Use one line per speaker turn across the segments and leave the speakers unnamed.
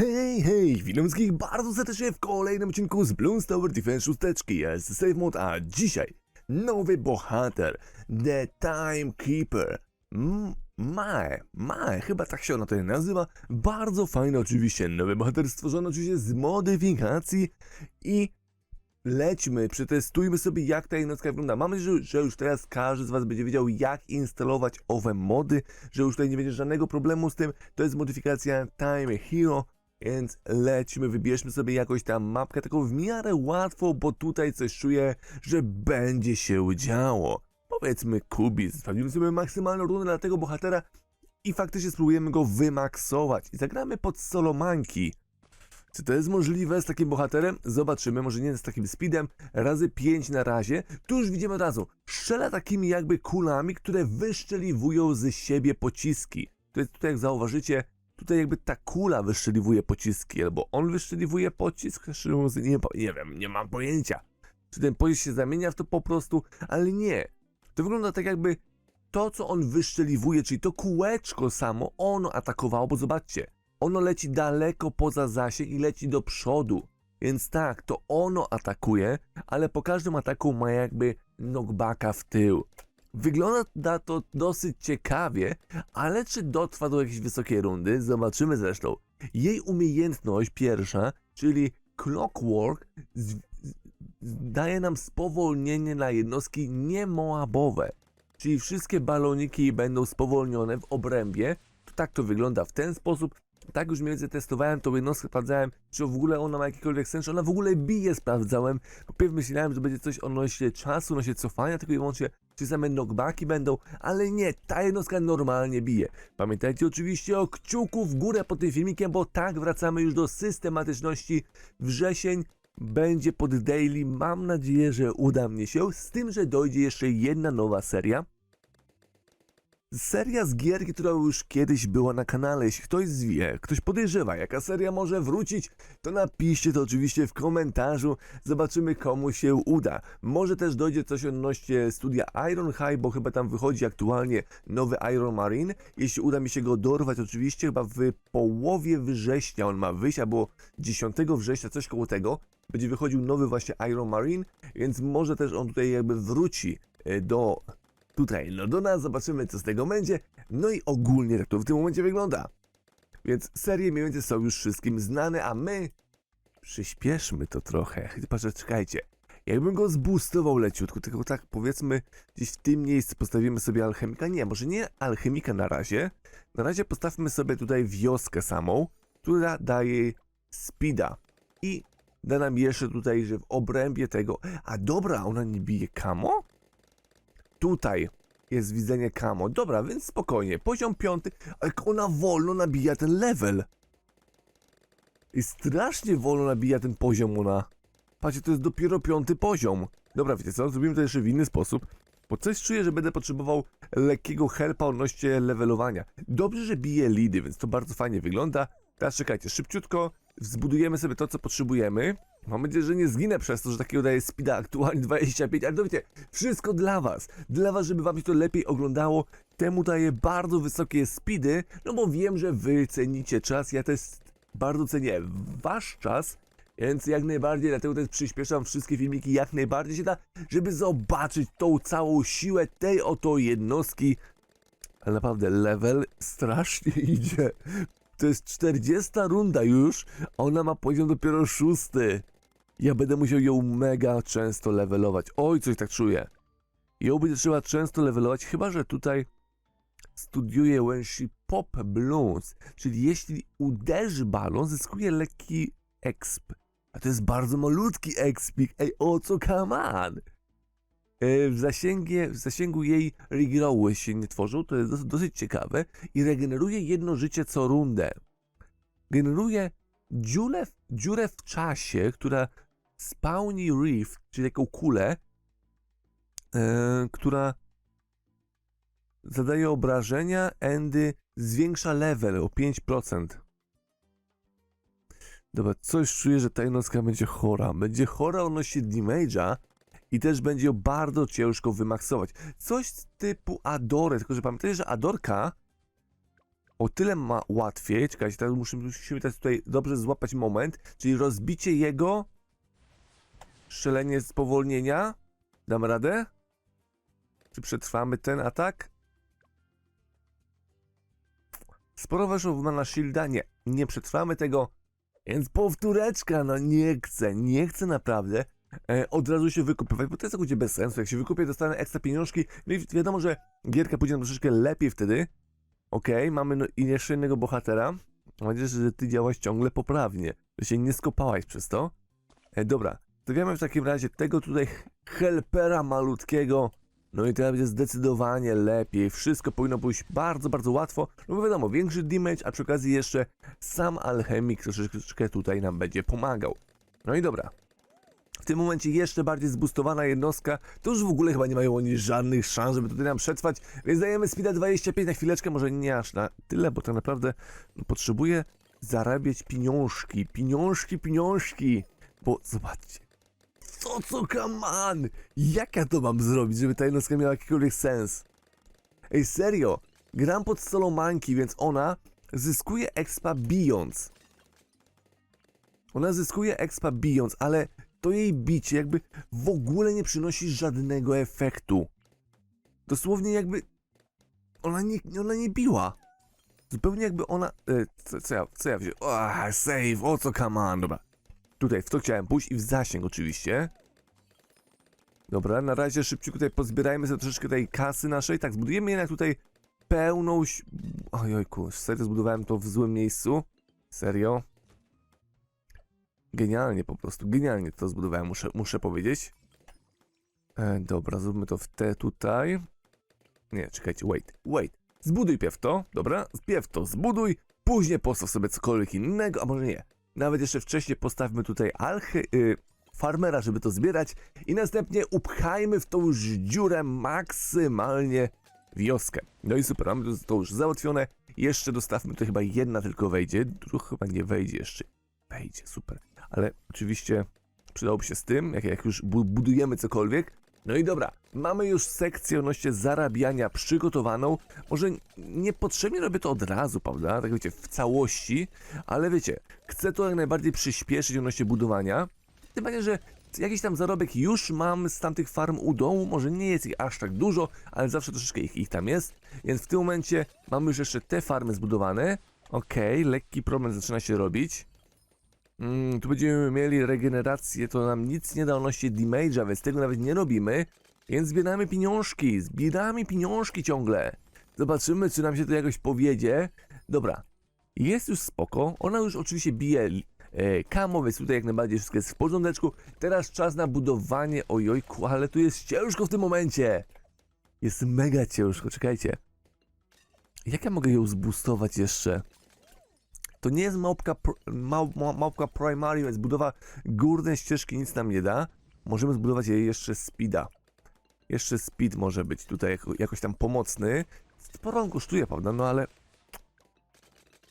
Hej, hej, witam wszystkich bardzo serdecznie w kolejnym odcinku z Bloons Tower Defense 6. Ja jestem Save Mode, a dzisiaj nowy bohater, The Timekeeper. M- Mae, Mae, chyba tak się ona tutaj nazywa. Bardzo fajny oczywiście, nowy bohater stworzony oczywiście z modyfikacji i lećmy, przetestujmy sobie jak ta jednostka wygląda. Mam nadzieję, że- że już teraz każdy z Was będzie wiedział jak instalować owe mody, że już tutaj nie będzie żadnego problemu z tym. To jest modyfikacja Time Hero, więc lećmy, wybierzmy sobie jakąś tam mapkę, taką w miarę łatwo, bo tutaj coś czuję, że będzie się działo. Powiedzmy Kubis, sprawdzimy sobie maksymalną rundę dla tego bohatera i faktycznie spróbujemy go wymaksować. I zagramy pod Solomanki. Czy to jest możliwe z takim bohaterem? Zobaczymy, może nie z takim speedem. Razy 5 na razie. Tu już widzimy od razu. Strzela takimi jakby kulami, które wyszczeliwują z siebie pociski. To jest tutaj, jak zauważycie, tutaj jakby ta kula wyszczeliwuje pociski, albo on wyszczeliwuje pocisk, nie, nie wiem, nie mam pojęcia. Czy ten pocisk się zamienia w to po prostu, ale nie. To wygląda tak jakby to, co on wyszczeliwuje, czyli to kółeczko samo, ono atakowało, bo zobaczcie, ono leci daleko poza zasięg i leci do przodu. Więc tak, to ono atakuje, ale po każdym ataku ma jakby knockbacka w tył. Wygląda to dosyć ciekawie, ale czy dotrwa do jakiejś wysokiej rundy? Zobaczymy zresztą. Jej umiejętność pierwsza, czyli Clockwork, daje nam spowolnienie na jednostki niemoabowe. Czyli wszystkie baloniki będą spowolnione w obrębie. To tak to wygląda w ten sposób. Tak już więcej testowałem tą jednostkę, sprawdzałem, czy w ogóle ona ma jakikolwiek sens, czy ona w ogóle bije, sprawdzałem. Pierwsze myślałem, że będzie coś odnośnie czasu, odnośnie cofania, tylko i wyłącznie, czy same knockbacki będą, ale nie, ta jednostka normalnie bije. Pamiętajcie oczywiście o kciuku w górę pod tym filmikiem, bo tak wracamy już do systematyczności. Wrzesień będzie pod daily, mam nadzieję, że uda mnie się, z tym, że dojdzie jeszcze jedna nowa seria. Seria z gierki, która już kiedyś była na kanale. Jeśli ktoś zwie, ktoś podejrzewa, jaka seria może wrócić, to napiszcie to oczywiście w komentarzu. Zobaczymy, komu się uda. Może też dojdzie coś odnośnie studia Iron High, bo chyba tam wychodzi aktualnie nowy Iron Marine. Jeśli uda mi się go dorwać, oczywiście, chyba w połowie września on ma wyjść, albo 10 września, coś koło tego. Będzie wychodził nowy właśnie Iron Marine, więc może też on tutaj jakby wróci e, do tutaj do nas, zobaczymy co z tego będzie. No i ogólnie tak to w tym momencie wygląda. Więc serie mniej więcej są już wszystkim znane, a my przyspieszmy to trochę. Że czekajcie. Jakbym go zboostował leciutko, tylko tak powiedzmy gdzieś w tym miejscu postawimy sobie alchemika. Nie, może nie alchemika na razie. Na razie postawmy sobie tutaj wioskę samą, która daje speeda. I da nam jeszcze tutaj, że w obrębie tego... A dobra, ona nie bije kamo? Tutaj jest widzenie kamo. Dobra, więc spokojnie. Poziom piąty, jak ona wolno nabija ten level. I strasznie wolno nabija ten poziom ona. Patrzcie, to jest dopiero piąty poziom. Dobra, wiecie co? Zrobimy to jeszcze w inny sposób. Bo coś czuję, że będę potrzebował lekkiego helpa odnośnie levelowania. Dobrze, że bije lidy, więc to bardzo fajnie wygląda. Teraz czekajcie, szybciutko zbudujemy sobie to, co potrzebujemy. Mam nadzieję, że nie zginę przez to, że takiego daje speeda aktualnie 25, ale to wiecie, wszystko dla was. Dla was, żeby wam się to lepiej oglądało. Temu daję bardzo wysokie speedy, no bo wiem, że wy cenicie czas. Ja też bardzo cenię wasz czas, więc jak najbardziej, dlatego też przyspieszam wszystkie filmiki jak najbardziej się da, żeby zobaczyć tą całą siłę tej oto jednostki. Ale naprawdę level strasznie idzie. To jest 40 runda już, a ona ma poziom dopiero szósty. Ja będę musiał ją mega często levelować. Oj, coś tak czuję. Ją będzie trzeba często levelować, chyba że tutaj studiuje when she pop balloons, czyli jeśli uderzy balon, zyskuje lekki exp. A to jest bardzo malutki expik. Ej, o co come on? E, W, w zasięgu jej regroły się nie tworzą, to jest dosyć, ciekawe i regeneruje jedno życie co rundę. Generuje dziurę, dziurę w czasie, która spawni rift, czyli taką kulę, e, która zadaje obrażenia, endy zwiększa level o 5%. Dobra, coś czuję, że ta jednostka będzie chora. Będzie chora odnośnie damage'a i też będzie ją bardzo ciężko wymaksować. Coś typu Adory, tylko że pamiętajcie, że Adorka o tyle ma łatwiej, czekajcie, teraz musimy, musimy teraz tutaj dobrze złapać moment, czyli rozbicie jego, strzelenie spowolnienia, dam radę? Czy przetrwamy ten atak? Sporo weszło mana shielda, nie, nie przetrwamy tego, więc powtóreczka, no nie chcę, nie chcę naprawdę od razu się wykupywać, bo to jest akurat bez sensu, jak się wykupię, dostanę ekstra pieniążki, no i wiadomo, że gierka pójdzie nam troszeczkę lepiej wtedy, Okej, mamy no, jeszcze innego bohatera. Mam nadzieję, że ty działaś ciągle poprawnie, że się nie skopałaś przez to. E, dobra, stawiamy w takim razie tego tutaj helpera malutkiego. No i teraz będzie zdecydowanie lepiej. Wszystko powinno pójść bardzo, bardzo łatwo. No bo wiadomo, większy damage, a przy okazji jeszcze sam alchemik troszeczkę tutaj nam będzie pomagał. No i dobra. W tym momencie jeszcze bardziej zbustowana jednostka, to już w ogóle chyba nie mają oni żadnych szans, żeby tutaj nam przetrwać, więc dajemy speeda 25 na chwileczkę, może nie aż na tyle, bo tak naprawdę no, potrzebuję zarabiać pieniążki, pieniążki, pieniążki, bo zobaczcie, co co kaman, jak ja to mam zrobić, żeby ta jednostka miała jakikolwiek sens? Ej, serio, gram pod Solomanki, więc ona zyskuje expa bijąc. Ona zyskuje expa bijąc, ale to jej bicie jakby w ogóle nie przynosi żadnego efektu. Dosłownie jakby ona nie, ona nie biła. Zupełnie jakby ona... E, co, co ja, co ja wziąłem? Oh, save, o co come on, dobra. Tutaj, w to chciałem pójść i w zasięg oczywiście. Dobra, na razie szybciutko tutaj pozbierajmy sobie troszeczkę tej kasy naszej. Tak, zbudujemy jednak tutaj pełną... Ojojku, serio zbudowałem to w złym miejscu? Serio? Genialnie po prostu, genialnie to zbudowałem, muszę, muszę powiedzieć. E, dobra, zróbmy to w te tutaj. Nie, czekajcie, wait, wait. Zbuduj pierw to, dobra? Pierw to zbuduj, później postaw sobie cokolwiek innego, a może nie. Nawet jeszcze wcześniej postawmy tutaj alchy, y, farmera, żeby to zbierać i następnie upchajmy w tą już dziurę maksymalnie wioskę. No i super, mamy to, już załatwione. Jeszcze dostawmy, to chyba jedna tylko wejdzie, druga chyba nie wejdzie jeszcze. Wejdzie, super. Ale oczywiście przydałoby się z tym, jak, jak już bu budujemy cokolwiek. No i dobra, mamy już sekcję odnośnie zarabiania przygotowaną. Może niepotrzebnie robię to od razu, prawda? Tak wiecie, w całości, ale wiecie, chcę to jak najbardziej przyspieszyć odnośnie budowania. Tym bardziej, że jakiś tam zarobek już mam z tamtych farm u dołu, może nie jest ich aż tak dużo, ale zawsze troszeczkę ich, ich tam jest. Więc w tym momencie mamy już jeszcze te farmy zbudowane. Okej, lekki problem zaczyna się robić. Mm, tu będziemy mieli regenerację, to nam nic nie da odnośnie damage'a, więc tego nawet nie robimy. Więc zbieramy pieniążki, zbieramy pieniążki ciągle. Zobaczymy, czy nam się to jakoś powiedzie. Dobra, jest już spoko. Ona już oczywiście bije e, kamo, więc tutaj jak najbardziej wszystko jest w porządeczku. Teraz czas na budowanie. Ojojku, ale tu jest ciężko w tym momencie. Jest mega ciężko, czekajcie. Jak ja mogę ją zboostować jeszcze? To nie jest małpka, mał, mał, małpka primary, więc budowa górnej ścieżki nic nam nie da. Możemy zbudować jej jeszcze speeda. Jeszcze speed może być tutaj jako, jakoś tam pomocny. Sporo on kosztuje, prawda? No ale...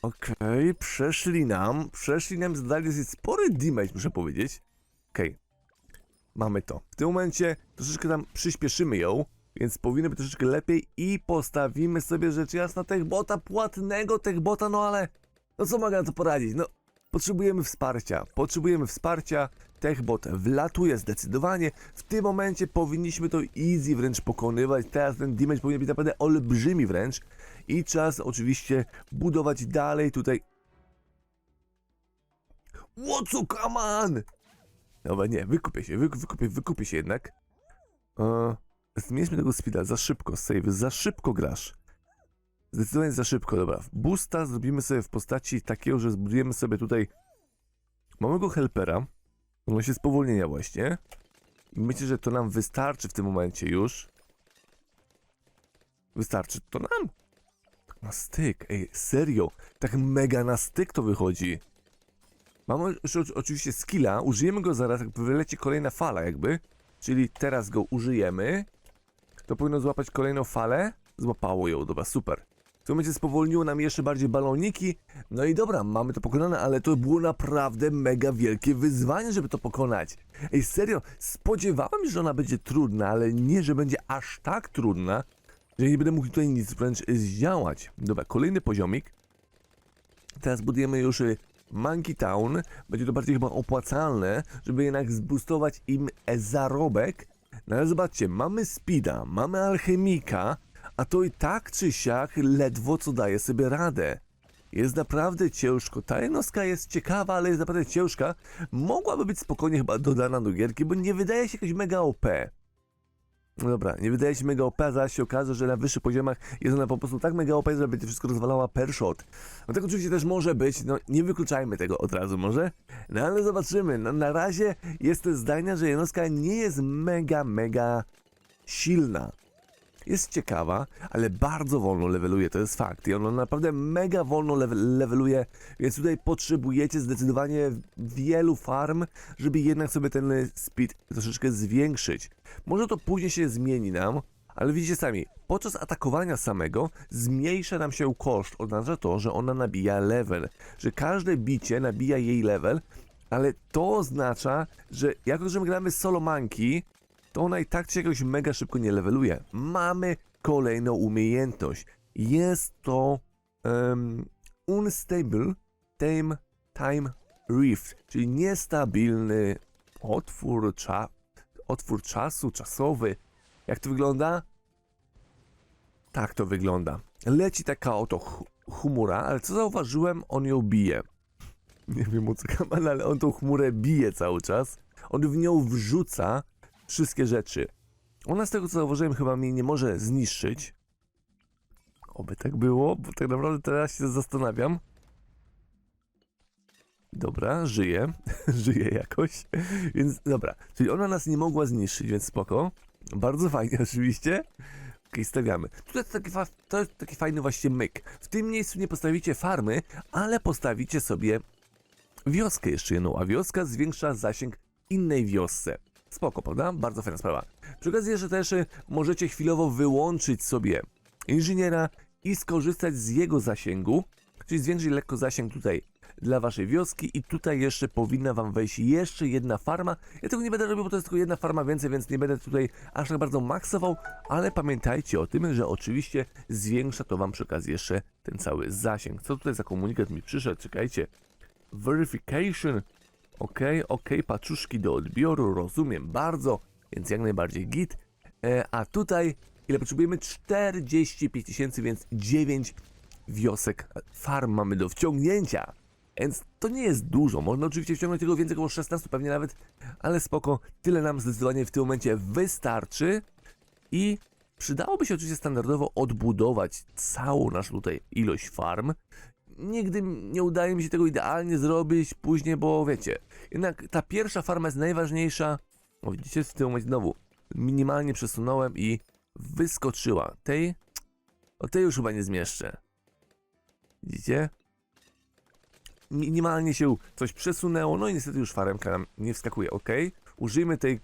Okej, przeszli nam. Przeszli nam, zadali dosyć spory damage, muszę powiedzieć. Okej. Mamy to. W tym momencie troszeczkę tam przyspieszymy ją, więc powinno być troszeczkę lepiej i postawimy sobie rzecz jasna techbota płatnego techbota, no ale... No co mogę na to poradzić? No, potrzebujemy wsparcia. Potrzebujemy wsparcia. Techbot wlatuje zdecydowanie. W tym momencie powinniśmy to easy wręcz pokonywać. Teraz ten damage powinien być naprawdę olbrzymi wręcz. I czas oczywiście budować dalej tutaj. Łocu, come on! Dobra, nie, wykupię się, wyk wykupię, wykupię się jednak. Eee, zmieńmy tego speeda, za szybko, save, za szybko grasz. Zdecydowanie za szybko, dobra. Boosta zrobimy sobie w postaci takiego, że zbudujemy sobie tutaj małego helpera. On się spowolnienia właśnie. I myślę, że to nam wystarczy w tym momencie już. Wystarczy to nam. Tak na styk, ej, serio. Tak mega na styk to wychodzi. Mamy oczywiście skilla, użyjemy go zaraz, jak wyleci kolejna fala jakby. Czyli teraz go użyjemy. To powinno złapać kolejną falę. Złapało ją, dobra, super. W tym momencie spowolniło nam jeszcze bardziej baloniki. No i dobra, mamy to pokonane, ale to było naprawdę mega wielkie wyzwanie, żeby to pokonać. Ej, serio, spodziewałem się, że ona będzie trudna, ale nie, że będzie aż tak trudna, że nie będę mógł tutaj nic wręcz zdziałać. Dobra, kolejny poziomik. Teraz budujemy już y, Monkey Town. Będzie to bardziej chyba opłacalne, żeby jednak zboostować im e, zarobek. No ale zobaczcie, mamy Speeda, mamy Alchemika, a to i tak czy siak ledwo co daje sobie radę. Jest naprawdę ciężko. Ta jednostka jest ciekawa, ale jest naprawdę ciężka. Mogłaby być spokojnie chyba dodana do gierki, bo nie wydaje się jakoś mega OP. No dobra, nie wydaje się mega OP, a zaraz się okaże, że na wyższych poziomach jest ona po prostu tak mega OP, że będzie wszystko rozwalała per shot. No tak oczywiście też może być, no nie wykluczajmy tego od razu może, no ale zobaczymy. No, na razie jest zdania, że jednostka nie jest mega, mega silna. Jest ciekawa, ale bardzo wolno leveluje, to jest fakt. I ona naprawdę mega wolno level, leveluje, więc tutaj potrzebujecie zdecydowanie wielu farm, żeby jednak sobie ten speed troszeczkę zwiększyć. Może to później się zmieni nam, ale widzicie sami, podczas atakowania samego zmniejsza nam się koszt. Oznacza to, że ona nabija level, że każde bicie nabija jej level, ale to oznacza, że jako, że my gramy solo to ona i tak się jakoś mega szybko nie leveluje. Mamy kolejną umiejętność. Jest to um, Unstable time, time Rift, czyli niestabilny otwór, cza, otwór czasu, czasowy. Jak to wygląda? Tak to wygląda. Leci taka oto chmura, ale co zauważyłem, on ją bije. Nie wiem o co kaman, ale on tą chmurę bije cały czas. On w nią wrzuca wszystkie rzeczy. Ona z tego co zauważyłem chyba mnie nie może zniszczyć. Oby tak było, bo tak naprawdę teraz się zastanawiam. Dobra, żyje. żyje jakoś. Więc dobra, czyli ona nas nie mogła zniszczyć, więc spoko. Bardzo fajnie oczywiście. Okej, stawiamy. Tutaj to taki, to jest taki fajny właśnie myk. W tym miejscu nie postawicie farmy, ale postawicie sobie wioskę jeszcze jedną, a wioska zwiększa zasięg innej wiosce. Spoko, prawda? Bardzo fajna sprawa. Przy okazji jeszcze też y, możecie chwilowo wyłączyć sobie inżyniera i skorzystać z jego zasięgu, czyli zwiększyć lekko zasięg tutaj dla waszej wioski i tutaj jeszcze powinna wam wejść jeszcze jedna farma. Ja tego nie będę robił, bo to jest tylko jedna farma więcej, więc nie będę tutaj aż tak bardzo maksował, ale pamiętajcie o tym, że oczywiście zwiększa to wam przy okazji jeszcze ten cały zasięg. Co tutaj za komunikat mi przyszedł? Czekajcie. Verification. Okej, okej, paczuszki do odbioru, rozumiem bardzo, więc jak najbardziej git. E, a tutaj, ile potrzebujemy? 45 tysięcy, więc 9 wiosek, farm mamy do wciągnięcia. Więc to nie jest dużo, można oczywiście wciągnąć tego więcej, około 16 pewnie nawet, ale spoko, tyle nam zdecydowanie w tym momencie wystarczy i przydałoby się oczywiście standardowo odbudować całą naszą tutaj ilość farm. Nigdy nie udaje mi się tego idealnie zrobić później, bo wiecie, jednak ta pierwsza farma jest najważniejsza. O, widzicie, w tym momencie znowu minimalnie przesunąłem i wyskoczyła. Tej, o tej już chyba nie zmieszczę. Widzicie? Minimalnie się coś przesunęło, no i niestety już faremka nam nie wskakuje, ok? Użyjmy tej,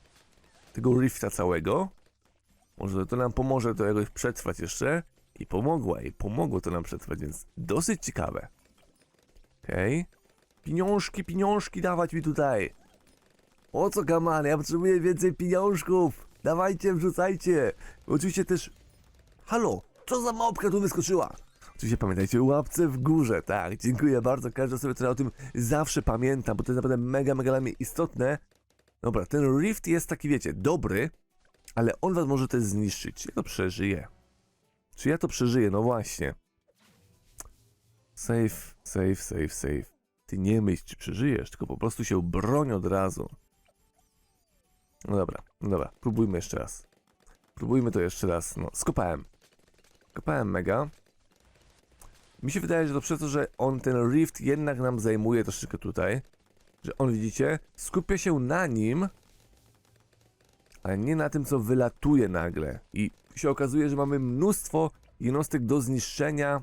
tego rifta całego. Może to nam pomoże to jakoś przetrwać jeszcze. I pomogła, i pomogło to nam przetrwać, więc dosyć ciekawe. Okej. Pieniążki, pieniążki dawać mi tutaj. O co gaman, ja potrzebuję więcej pieniążków. Dawajcie, wrzucajcie. Oczywiście też... Halo, co za małpka tu wyskoczyła? Oczywiście pamiętajcie, łapce w górze, tak, dziękuję bardzo, każdy sobie tutaj o tym zawsze pamięta, bo to jest naprawdę mega, mega dla mnie istotne. Dobra, ten Rift jest taki, wiecie, dobry, ale on was może też zniszczyć. Czy ja to przeżyję? Czy ja to przeżyję? No właśnie. Safe, safe, safe, safe. Ty nie myśl, czy przeżyjesz, tylko po prostu się broń od razu. No dobra, no dobra, próbujmy jeszcze raz. Próbujmy to jeszcze raz. No, skopałem. Skopałem mega. Mi się wydaje, że to przez to, że on ten rift jednak nam zajmuje troszeczkę tutaj. Że on, widzicie, skupia się na nim, ale nie na tym, co wylatuje nagle. I się okazuje, że mamy mnóstwo jednostek do zniszczenia,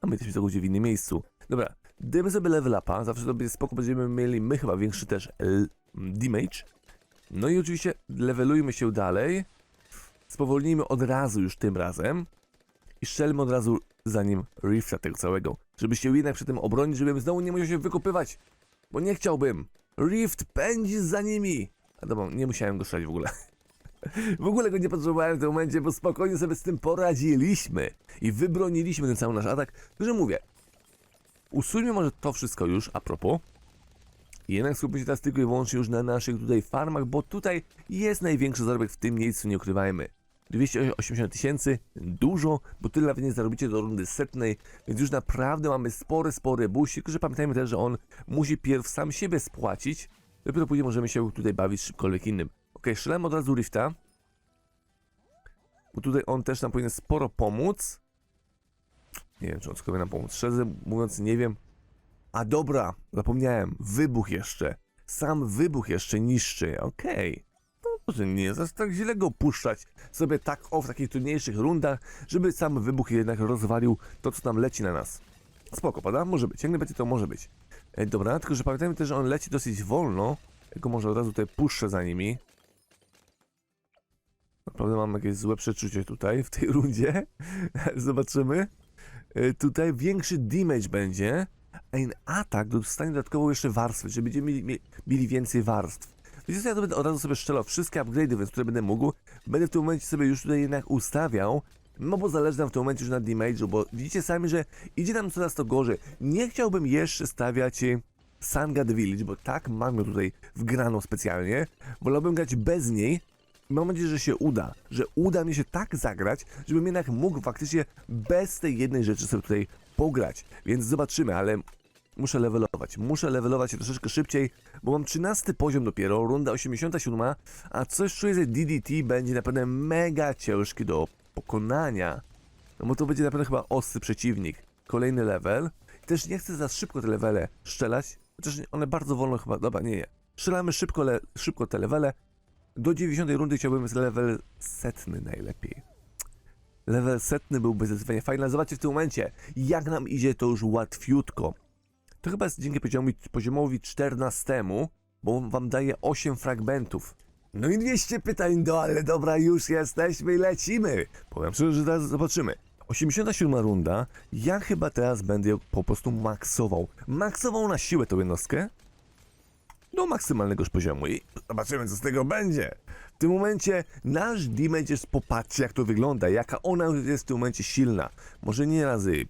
a my jesteśmy całkowicie w innym miejscu. Dobra, dajmy sobie level upa, zawsze to będzie spoko, będziemy mieli my chyba większy też damage. No i oczywiście levelujmy się dalej, spowolnijmy od razu już tym razem i strzelmy od razu za nim rifta tego całego, żeby się jednak przy tym obronić, żebym znowu nie musiał się wykopywać, bo nie chciałbym. Rift pędzi za nimi. A dobra, nie musiałem go strzelać w ogóle. W ogóle go nie potrzebowałem w tym momencie, bo spokojnie sobie z tym poradziliśmy i wybroniliśmy ten cały nasz atak. Że mówię, Usuńmy może to wszystko już, a propos. Jednak skupmy się teraz tylko i wyłącznie już na naszych tutaj farmach, bo tutaj jest największy zarobek w tym miejscu, nie ukrywajmy. 280 tysięcy, dużo, bo tyle nawet nie zarobicie do rundy setnej, więc już naprawdę mamy spory, spory busik, tylko że pamiętajmy też, że on musi pierw sam siebie spłacić, dopiero później możemy się tutaj bawić czymkolwiek innym. Ok, strzelamy od razu Rifta, bo tutaj on też nam powinien sporo pomóc. Nie wiem, czy on skończy nam pomóc, szczerze mówiąc nie wiem. A dobra, zapomniałem, wybuch jeszcze. Sam wybuch jeszcze niszczy, okej. To może nie jest tak źle go puszczać sobie tak o w takich trudniejszych rundach, żeby sam wybuch jednak rozwalił to, co tam leci na nas. Spoko, pada? Może być, jak najbardziej to może być. E, dobra, tylko że pamiętajmy też, że on leci dosyć wolno. Go może od razu tutaj puszczę za nimi. Naprawdę mam jakieś złe przeczucie tutaj w tej rundzie. Zobaczymy. E, Tutaj większy damage będzie, a in atak dostanie dodatkowo jeszcze warstwy, czyli będziemy mieli, mie- mieli więcej warstw. Co, ja to będę od razu sobie strzelał wszystkie upgrade'y, więc które będę mógł, będę w tym momencie sobie już tutaj jednak ustawiał, no bo zależy nam w tym momencie już na damage'u, bo widzicie sami, że idzie nam coraz to gorzej. Nie chciałbym jeszcze stawiać e, Sangad Village, bo tak mam ją tutaj wgraną specjalnie. Wolałbym grać bez niej, Mam nadzieję, że się uda, że uda mi się tak zagrać, żebym jednak mógł faktycznie bez tej jednej rzeczy sobie tutaj pograć. Więc zobaczymy, ale muszę levelować. Muszę levelować się troszeczkę szybciej, bo mam 13 poziom dopiero, runda 87, a coś czuję, że DDT będzie naprawdę mega ciężki do pokonania. No bo to będzie naprawdę chyba ostry przeciwnik. Kolejny level. Też nie chcę za szybko te levele strzelać, chociaż one bardzo wolno chyba, dobra, nie, nie. Strzelamy szybko, le, szybko te levele, do 90 rundy chciałbym level setny najlepiej. Level setny byłby zdecydowanie fajny, zobaczcie w tym momencie, jak nam idzie to już łatwiutko. To chyba jest dzięki poziomowi, poziomowi 14, bo on wam daje 8 fragmentów. No i 200 pytań, no ale dobra, już jesteśmy i lecimy. Powiem szczerze, że teraz zobaczymy. 87 runda, ja chyba teraz będę po prostu maksował. Maksował na siłę tą jednostkę, do maksymalnego poziomu i zobaczymy, co z tego będzie. W tym momencie nasz damage jest, popatrzcie jak to wygląda, jaka ona jest w tym momencie silna. Może nie razy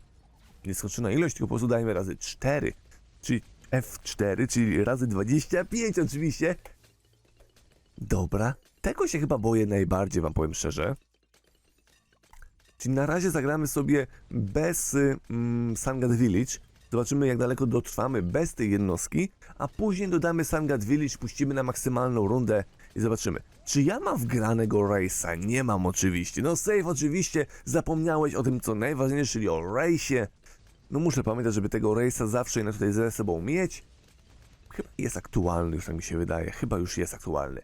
nieskończona ilość, tylko po prostu dajmy razy 4, czyli F4, czyli razy 25 oczywiście. Dobra, tego się chyba boję najbardziej, wam powiem szczerze. Czyli na razie zagramy sobie bez y, mm, Village. Zobaczymy jak daleko dotrwamy bez tej jednostki, a później dodamy Sangad Village, puścimy na maksymalną rundę i zobaczymy. Czy ja mam wgranego Race'a? Nie mam oczywiście. No save oczywiście, zapomniałeś o tym co najważniejsze, czyli o Race'ie. No muszę pamiętać, żeby tego Race'a zawsze na tutaj ze sobą mieć. Chyba jest aktualny, już tak mi się wydaje. Chyba już jest aktualny.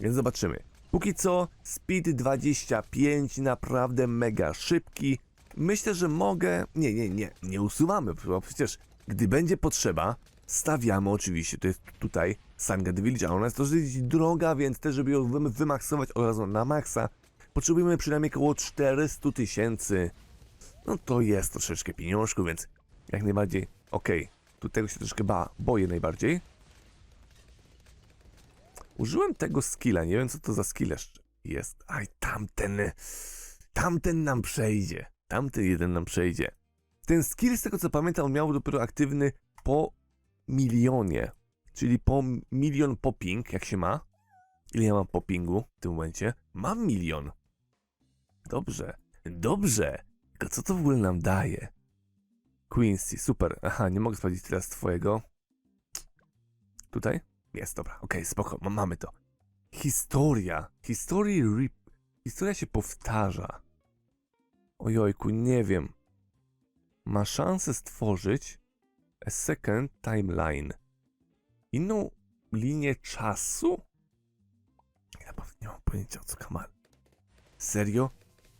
Więc zobaczymy. Póki co speed 25, naprawdę mega szybki. Myślę, że mogę. Nie, nie, nie, nie usuwamy, bo przecież gdy będzie potrzeba, stawiamy oczywiście to jest tutaj Sangad Village, a ona jest dosyć droga, więc też, żeby ją wym- wymaksować od razu na maksa, potrzebujemy przynajmniej około 400 tysięcy. No to jest troszeczkę pieniążków, więc jak najbardziej okej. Tu tego się troszkę ba boję najbardziej. Użyłem tego skilla, nie wiem co to za skill jeszcze jest. Aj, tamten, tamten nam przejdzie. Tamten jeden nam przejdzie. Ten skill, z tego co pamiętam, miał dopiero aktywny po milionie. Czyli po milion popping, jak się ma. Ile ja mam poppingu w tym momencie? Mam milion. Dobrze, dobrze. Tylko co to w ogóle nam daje? Quincy, super. Aha, nie mogę sprawdzić teraz twojego. Tutaj? Jest, dobra, okej, spoko, ma- mamy to. Historia. Historii rip... Historia się powtarza. Ojojku, nie wiem. Ma szansę stworzyć a second timeline. Inną linię czasu? Ja naprawdę nie mam pojęcia o co kamal. Serio?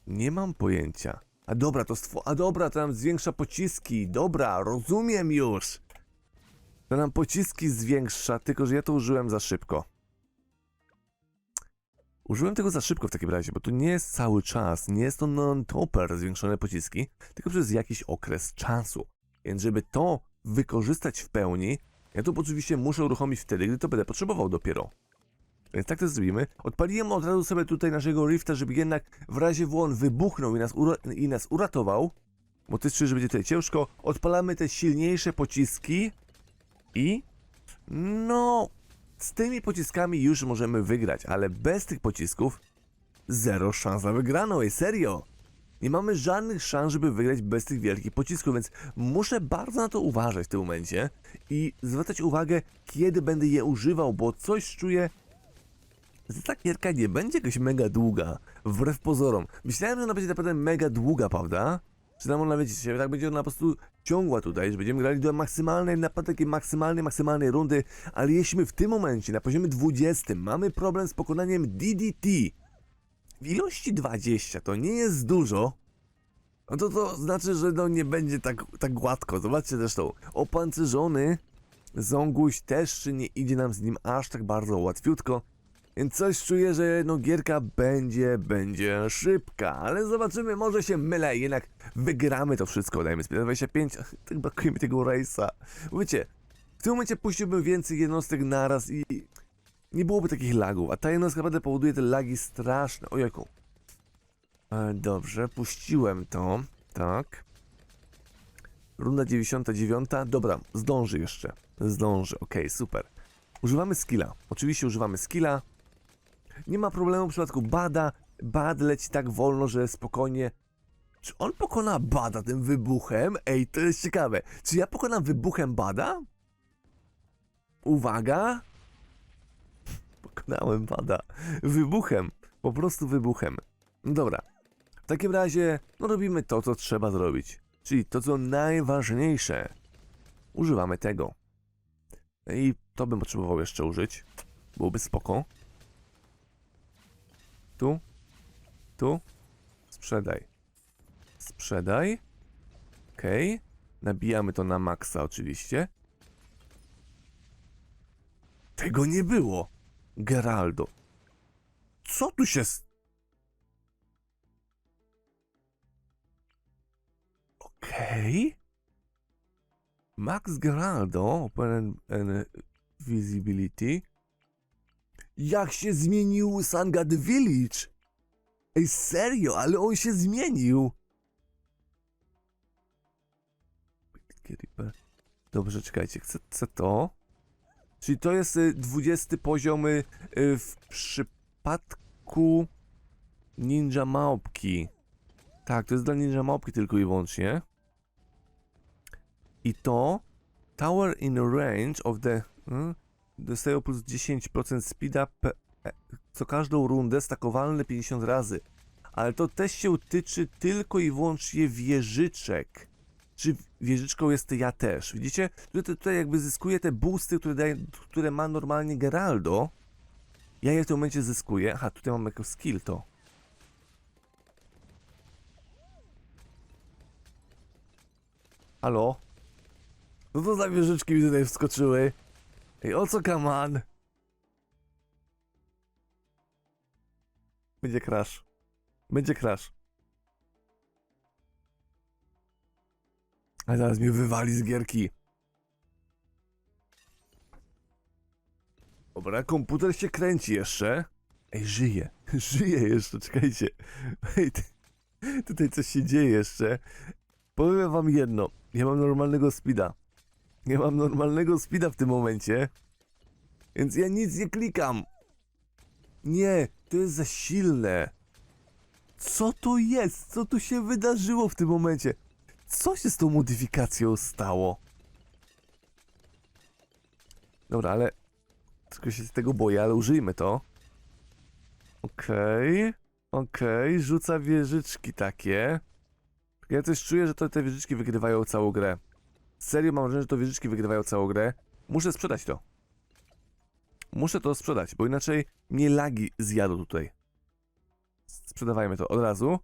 Nie mam pojęcia. A dobra, to stwo... A dobra, to nam zwiększa pociski. Dobra, rozumiem już. To nam pociski zwiększa, tylko że ja to użyłem za szybko. Użyłem tego za szybko w takim razie, bo to nie jest cały czas, nie jest to non-topper zwiększone pociski, tylko przez jakiś okres czasu. Więc żeby to wykorzystać w pełni, ja to oczywiście muszę uruchomić wtedy, gdy to będę potrzebował dopiero. Więc tak to zrobimy. Odpaliłem od razu sobie tutaj naszego rifta, żeby jednak w razie W on wybuchnął i nas, i nas uratował. bo ty czuję, że będzie tutaj ciężko. Odpalamy te silniejsze pociski i no, z tymi pociskami już możemy wygrać, ale bez tych pocisków zero szans na wygraną, ej, serio. Nie mamy żadnych szans, żeby wygrać bez tych wielkich pocisków, więc muszę bardzo na to uważać w tym momencie i zwracać uwagę, kiedy będę je używał, bo coś czuję, że ta gierka nie będzie jakaś mega długa, wbrew pozorom. Myślałem, że ona będzie naprawdę mega długa, prawda? Że tam ona, wiecie, tak będzie ona po prostu ciągła tutaj, że będziemy grali do maksymalnej, naprawdę takiej maksymalnej, maksymalnej rundy, ale jeśli w tym momencie, na poziomie 20, mamy problem z pokonaniem DDT, w ilości 20 to nie jest dużo, no to to znaczy, że no nie będzie tak, tak gładko. Zobaczcie zresztą, opancerzony Ząguś też czy nie idzie nam z nim aż tak bardzo łatwiutko. Więc coś czuję, że no gierka będzie, będzie szybka, ale zobaczymy, może się mylę, jednak wygramy to wszystko, dajmy sobie 25, tak brakuje mi tego rejsa. Wiecie, w tym momencie puściłbym więcej jednostek naraz i nie byłoby takich lagów, a ta jednostka naprawdę powoduje te lagi straszne. O jaką? E, dobrze, puściłem to, tak. Runda 99, dobra, zdąży jeszcze, zdąży, okej, super. Używamy skilla, oczywiście używamy skilla. Nie ma problemu w przypadku Bada, Bad leci tak wolno, że spokojnie... Czy on pokona Bada tym wybuchem? Ej, to jest ciekawe. Czy ja pokonam wybuchem Bada? Uwaga! Pokonałem Bada. Wybuchem. Po prostu wybuchem. Dobra. W takim razie, no robimy to, co trzeba zrobić. Czyli to, co najważniejsze. Używamy tego. I to bym potrzebował jeszcze użyć. Byłoby spoko. Tu. Tu. Sprzedaj. Sprzedaj. Okej. Nabijamy to na maksa oczywiście. Tego nie było. Geraldo. Co tu się... Okej. Max Geraldo, open and, and visibility. Jak się zmienił Sangad Village? Ej, serio, ale on się zmienił. Dobrze, czekajcie, chcę, to. Czyli to jest y, 20 poziom y, y, w przypadku Ninja Małpki. Tak, to jest dla Ninja Małpki tylko i wyłącznie. I to Tower in range of the... Hmm, dostaje plus 10% speeda pe, e, co każdą rundę stakowalne 50 razy. Ale to też się tyczy tylko i wyłącznie wieżyczek. Czy wieżyczką jest ja też? Widzicie? Tutaj, tutaj jakby zyskuję te boosty, które, daje, które ma normalnie Geraldo. Ja je w tym momencie zyskuję. Aha, tutaj mam jako skill to. Halo? No to za wieżyczki mi tutaj wskoczyły. Ej, o co kaman? Będzie crash. Będzie crash. A zaraz mnie wywali z gierki. Dobra, komputer się kręci jeszcze. Ej, żyje. Żyje jeszcze, czekajcie. Ej, tutaj coś się dzieje jeszcze. Powiem wam jedno. Ja mam normalnego speeda. Nie mam normalnego speeda w tym momencie. Więc ja nic nie klikam. Nie, to jest za silne. Co to jest? Co tu się wydarzyło w tym momencie? Co się z tą modyfikacją stało? Dobra, ale... Tylko się tego boję, ale użyjmy to. Okej. Okej, rzuca wieżyczki takie. Ja też czuję, że to te wieżyczki wygrywają całą grę. Serio mam wrażenie, że to wieżyczki wygrywają całą grę. Muszę sprzedać to. Muszę to sprzedać, bo inaczej mnie lagi zjadą tutaj. Sprzedawajmy to od razu.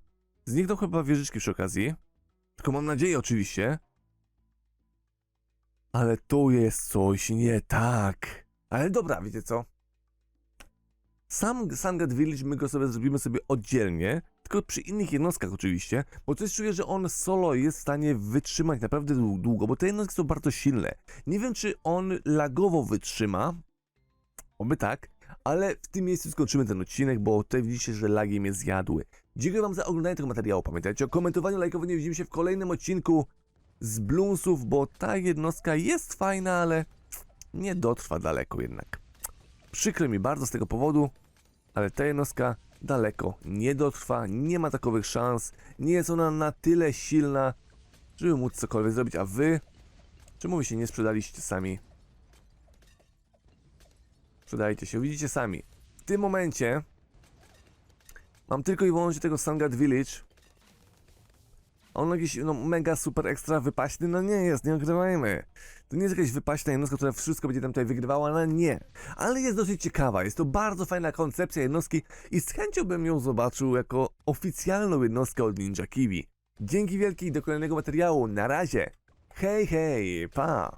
Znikną chyba wieżyczki przy okazji. Tylko mam nadzieję oczywiście. Ale tu jest coś nie tak. Ale dobra, wiecie co? Sam Sangat Village my go sobie zrobimy sobie oddzielnie, tylko przy innych jednostkach oczywiście, bo coś czuję, że on solo jest w stanie wytrzymać naprawdę dłu- długo, bo te jednostki są bardzo silne. Nie wiem, czy on lagowo wytrzyma, oby tak, ale w tym miejscu skończymy ten odcinek, bo tutaj widzicie, że lagi mnie zjadły. Dziękuję wam za oglądanie tego materiału. Pamiętajcie o komentowaniu, lajkowaniu. Widzimy się w kolejnym odcinku z Bloomsów, bo ta jednostka jest fajna, ale nie dotrwa daleko jednak. Przykro mi bardzo z tego powodu, ale ta jednostka daleko nie dotrwa, nie ma takowych szans, nie jest ona na tyle silna, żeby móc cokolwiek zrobić, a wy, czemu wy się nie sprzedaliście sami? Sprzedajcie się, widzicie sami. W tym momencie mam tylko i wyłącznie tego Sangad Village. On jakiś no, mega super ekstra wypaśny, no nie jest, nie ogrywajmy. To nie jest jakaś wypaśna jednostka, która wszystko będzie tam tutaj wygrywała, no nie. Ale jest dosyć ciekawa, jest to bardzo fajna koncepcja jednostki i z chęcią bym ją zobaczył jako oficjalną jednostkę od Ninja Kiwi. Dzięki wielkie i do kolejnego materiału, na razie. Hej, hej, pa!